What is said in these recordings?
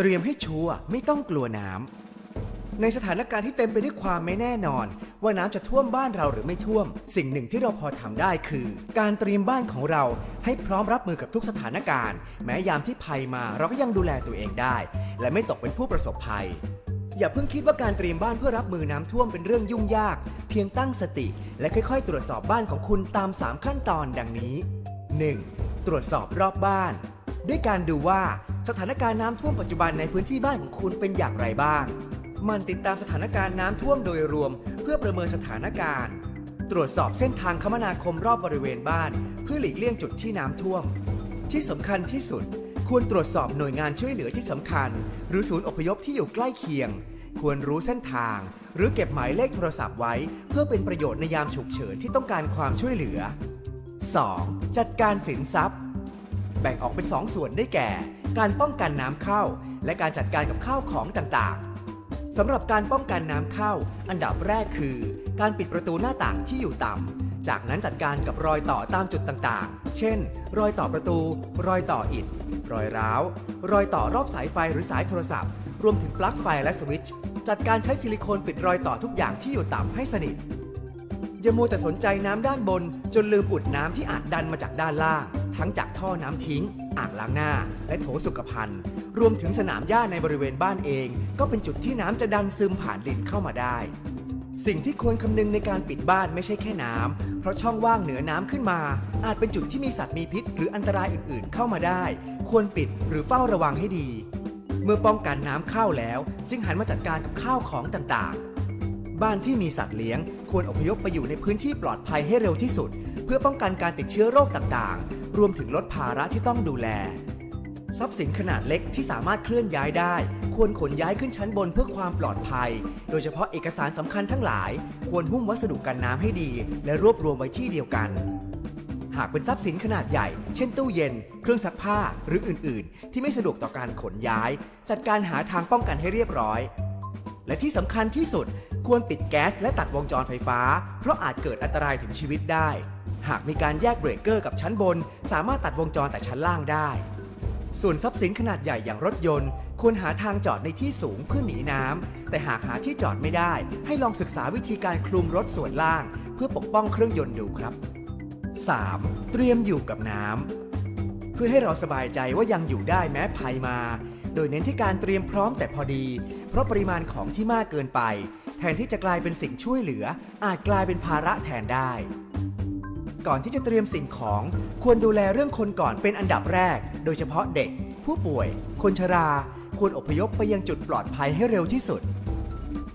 เตรียมให้ชัวร์ไม่ต้องกลัวน้ำ ในสถานการณ์ที่เต็มไปด้วยความไม่แน่นอน ว่าน้ำจะท่วมบ้านเราหรือไม่ท่วม สิ่งหนึ่งที่เราพอทำได้คือ การเตรียมบ้านของเราให้พร้อมรับมือกับทุกสถานการณ์ แม้ยามที่ภัยมาเราก็ยังดูแลตัวเองได้ และไม่ตกเป็นผู้ประสบภัย อย่าเพิ่งคิดว่าการเตรียมบ้านเพื่อรับมือน้ำท่วมเป็นเรื่องยุ่งยาก เพียงตั้งสติ และค่อย ๆ ตรวจสอบบ้านของคุณตาม 3 ขั้นตอนดังนี้ 1. ตรวจสอบรอบบ้าน ด้วยการดูว่า สถานการณ์น้ำท่วมปัจจุบันในพื้นที่บ้านของคุณเป็นอย่างไรบ้าง มันติดตามสถานการณ์น้ำท่วมโดยรวม เพื่อประเมินสถานการณ์ ตรวจสอบเส้นทางคมนาคมรอบบริเวณบ้าน เพื่อหลีกเลี่ยงจุดที่น้ำท่วม ที่สำคัญที่สุด ควรตรวจสอบหน่วยงานช่วยเหลือที่สำคัญ หรือศูนย์อพยพที่อยู่ใกล้เคียง ควรรู้เส้นทาง หรือเก็บหมายเลขโทรศัพท์ไว้ เพื่อเป็นประโยชน์ในยามฉุกเฉินที่ต้องการความช่วยเหลือ 2. จัดการสินทรัพย์ บ่งออกเป็น 2 ส่วนได้แก่ การป้องกันน้ำเข้า และการจัดการกับข้าวของต่างๆสำหรับการป้องกันน้ำเข้า อันดับแรกคือ การปิดประตูหน้าต่างที่อยู่ต่ำจากนั้นจัดการกับรอยต่อตามจุดต่างๆ เช่น รอยต่อประตู รอยต่ออิฐ รอยร้าว รอยต่อรอบสายไฟหรือสายโทรศัพท์ รวมถึงปลั๊กไฟและสวิตช์จัดการใช้ซิลิโคนปิดรอยต่อทุกอย่างที่อยู่ต่ำให้สนิทอย่ามัวแต่สนใจน้ำด้านบน จนลืมอุดน้ำที่อาจดันมาจากด้านล่าง ทั้งจากท่อน้ำทิ้ง อ่างล้างหน้า และโถสุขภัณฑ์ รวมถึงสนามหญ้าในบริเวณบ้านเอง ก็เป็นจุดที่น้ำจะดันซึมผ่านดินเข้ามาได้ สิ่งที่ควรคำนึงในการปิดบ้านไม่ใช่แค่น้ำเพราะช่องว่างเหนือน้ำขึ้นมา อาจเป็นจุดที่มีสัตว์มีพิษ หรืออันตรายอื่นๆ เข้ามาได้ ควรปิดหรือเฝ้าระวังให้ดี เมื่อป้องกันน้ำเข้าแล้ว จึงหันมาจัดการกับข้าวของต่างๆ บ้านที่มีสัตว์เลี้ยง ควรอพยพไปอยู่ในพื้นที่ปลอดภัยให้เร็วที่สุด เพื่อป้องกันการติดเชื้อโรคต่างๆ รวมถึงลดภาระที่ต้องดูแล ทรัพย์สินขนาดเล็กที่สามารถเคลื่อนย้ายได้ ควรขนย้ายขึ้นชั้นบนเพื่อความปลอดภัย โดยเฉพาะเอกสารสำคัญทั้งหลาย ควรหุ้มวัสดุกันน้ำให้ดี และรวบรวมไว้ที่เดียวกันหากเป็นทรัพย์สินขนาดใหญ่ เช่นตู้เย็น เครื่องซักผ้า หรืออื่น ๆ ที่ไม่สะดวกต่อการขนย้าย จัดการหาทางป้องกันให้เรียบร้อย และที่สำคัญที่สุด ควรปิดแก๊สและตัดวงจรไฟฟ้า เพราะอาจเกิดอันตรายถึงชีวิตได้ หากมีการแยกเบรกเกอร์กับชั้นบน สามารถตัดวงจรแต่ชั้นล่างได้ ส่วนทรัพย์สินขนาดใหญ่อย่างรถยนต์ ควรหาทางจอดในที่สูงเพื่อหนีน้ำแต่หากหาที่จอดไม่ได้ ให้ลองศึกษาวิธีการคลุมรถส่วนล่าง เพื่อปกป้องเครื่องยนต์ดูครับ 3. เตรียมอยู่กับน้ำเพื่อให้เราสบายใจว่ายังอยู่ได้แม้ภัยมา โดยเน้นที่การเตรียมพร้อมแต่พอดี เพราะปริมาณของที่มากเกินไป แทนที่จะกลายเป็นสิ่งช่วยเหลือ อาจกลายเป็นภาระแทนได้ ก่อนที่จะเตรียมสิ่งของ ควรดูแลเรื่องคนก่อนเป็นอันดับแรก โดยเฉพาะเด็ก ผู้ป่วย คนชรา ควรอพยพไปยังจุดปลอดภัยให้เร็วที่สุด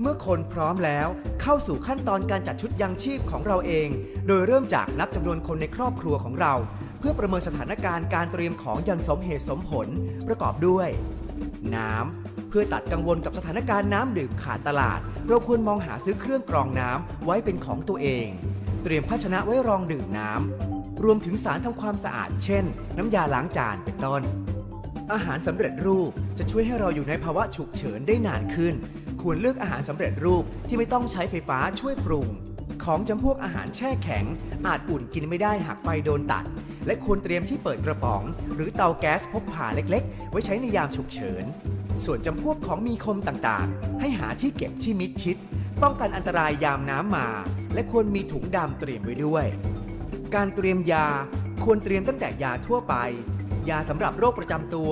เมื่อคนพร้อมแล้วเข้าสู่ขั้นตอนการจัดชุดยังชีพของเราเอง โดยเริ่มจากนับจำนวนคนในครอบครัวของเรา เพื่อประเมินสถานการณ์การเตรียมของอย่างสมเหตุสมผล ประกอบด้วย น้ำ เพื่อตัดกังวลกับสถานการณ์น้ำดื่มขาดตลาด เราควรมองหาซื้อเครื่องกรองน้ำไว้เป็นของตัวเอง เตรียมภาชนะไว้รองดื่มน้ำรวมถึงสารทำความสะอาด เช่น น้ำยาล้างจานเป็นต้น อาหารสำเร็จรูปจะช่วยให้เราอยู่ในภาวะฉุกเฉินได้นานขึ้น ควรเลือกอาหารสำเร็จรูปที่ไม่ต้องใช้ไฟฟ้าช่วยปรุง ของจำพวกอาหารแช่แข็ง อาจอุ่นกินไม่ได้หากไฟโดนตัดและควรเตรียมที่เปิดกระป๋อง หรือเตาแก๊สพกพาเล็กๆ ไว้ใช้ในยามฉุกเฉิน ส่วนจำพวกของมีคมต่างๆ ให้หาที่เก็บที่มิดชิด ป้องกันอันตรายยามน้ำมา และควรมีถุงดำเตรียมไว้ด้วย การเตรียมยาควรเตรียมตั้งแต่ยาทั่วไป ยาสำหรับโรคประจำตัว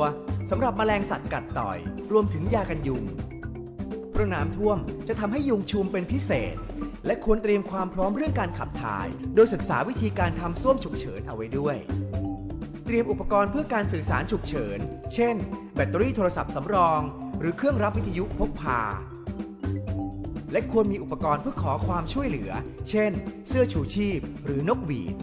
สำหรับแมลงสัตว์กัดต่อย รวมถึงยากันยุงเพราะน้ำท่วมจะทำให้ยุงชุมเป็นพิเศษ และควรเตรียมความพร้อมเรื่องการขับถ่าย โดยศึกษาวิธีการทำส้วมฉุกเฉินเอาไว้ด้วย เตรียมอุปกรณ์เพื่อการสื่อสารฉุกเฉิน เช่น แบตเตอรี่โทรศัพท์สำรอง หรือเครื่องรับวิทยุพกพา และควรมีอุปกรณ์เพื่อขอความช่วยเหลือ เช่น เสื้อชูชีพ หรือนกหวีด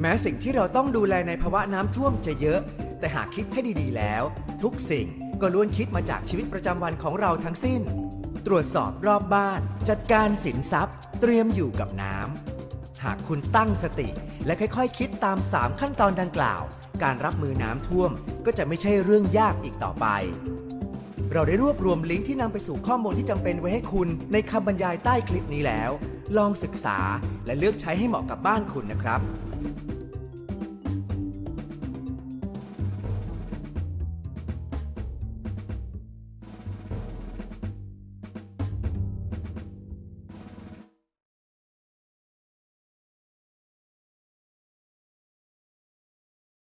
แม้สิ่งที่เราต้องดูแลในภาวะน้ำท่วมจะเยอะ แต่หากคิดให้ดีๆแล้ว ทุกสิ่งก็ล้วนคิดมาจากชีวิตประจำวันของเราทั้งสิ้น ตรวจสอบรอบบ้าน จัดการสินทรัพย์ เตรียมอยู่กับน้ำ หากคุณตั้งสติ และค่อยๆ คิดตาม 3 ขั้นตอนดังกล่าว การรับมือน้ำท่วมก็จะไม่ใช่เรื่องยากอีกต่อไป เราได้รวบรวมลิงก์ที่นำไปสู่ข้อมูลที่จำเป็นไว้ให้คุณในคำบรรยายใต้คลิปนี้แล้ว ลองศึกษาและเลือกใช้ให้เหมาะกับบ้านคุณนะครับ